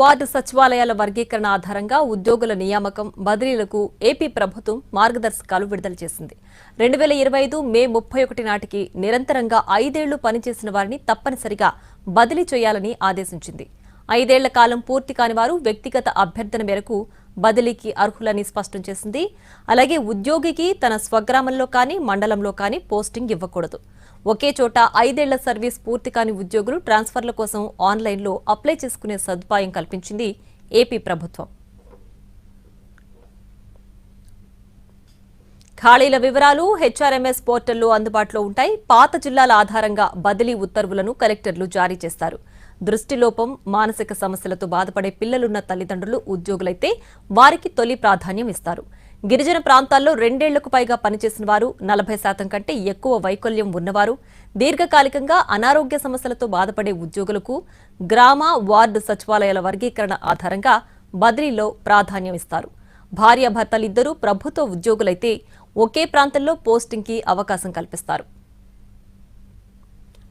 Ward సచివాలయాల వర్గీకరణ ఆధారంగా ఉద్యోగుల నియామకం బదిలీలకు ఏపీ ప్రభుత్వం మార్గదర్శకాలు విడుదల చేసింది. రెండు వేల ఇరవై ఐదు మే ముప్పై ఒకటి నాటికి నిరంతరంగా ఐదేళ్ళు పనిచేసిన వారిని తప్పనిసరిగా బదిలీ చేయాలని ఆదేశించింది. ఐదేళ్ళ కాలం పూర్తి కాని వారు వ్యక్తిగత అభ్యర్థన మేరకు బదిలీకి అర్హులని స్పష్టం చేసింది. అలాగే ఉద్యోగికి తన స్వగ్రామంలో కానీ మండలంలో కానీ పోస్టింగ్ ఇవ్వకూడదు. ఒకే చోట ఐదేళ్ళ సర్వీస్ పూర్తి కాని ఉద్యోగులు ట్రాన్స్ఫర్ల కోసం ఆన్లైన్లో అప్లై చేసుకునే సదుపాయం కల్పించింది ఏపీ ప్రభుత్వం. ఖాళీల వివరాలు హెచ్ఆర్ఎంఎస్ పోర్టల్లో అందుబాటులో ఉంటాయి. పాత జిల్లాల ఆధారంగా బదిలీ ఉత్తర్వులను కలెక్టర్లు జారీ చేస్తారు. దృష్టిలోపం మానసిక సమస్యలతో బాధపడే పిల్లలున్న తల్లిదండ్రులు ఉద్యోగులైతే వారికి తొలి ప్రాధాన్యం ఇస్తారు. గిరిజన ప్రాంతాల్లో రెండేళ్ళకు పైగా పనిచేసిన వారు నలభై శాతం కంటే ఎక్కువ వైకల్యం ఉన్నవారు దీర్ఘకాలికంగా అనారోగ్య సమస్యలతో బాధపడే ఉద్యోగులకు గ్రామ వార్డు సచివాలయాల వర్గీకరణ ఆధారంగా బదిలీలో ప్రాధాన్యం ఇస్తారు. భార్యాభర్తలిద్దరూ ప్రభుత్వ ఉద్యోగులైతే ఒకే ప్రాంతంలో పోస్టింగ్కి అవకాశం కల్పిస్తారు.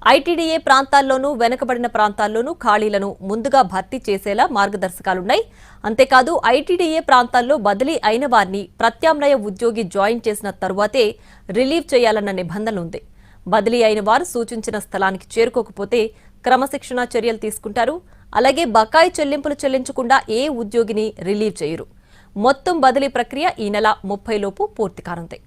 ఐటీడీఏ ప్రాంతాల్లోనూ వెనుకబడిన ప్రాంతాల్లోనూ ఖాళీలను ముందుగా భర్తీ చేసేలా మార్గదర్శకాలున్నాయి. అంతేకాదు ఐటీడీఏ ప్రాంతాల్లో బదిలీ అయిన వారిని ప్రత్యామ్నాయ ఉద్యోగి జాయిన్ చేసిన తరువాతే రిలీవ్ చేయాలన్న నిబంధన ఉంది బదిలీ అయిన వారు సూచించిన స్థలానికి చేరుకోకపోతే క్రమశిక్షణా చర్యలు తీసుకుంటారు. అలాగే బకాయి చెల్లింపులు చెల్లించకుండా ఏ ఉద్యోగిని రిలీవ్ చేయరు. మొత్తం బదిలీ ప్రక్రియ ఈ నెల ముప్పై లోపు పూర్తి కానుంది.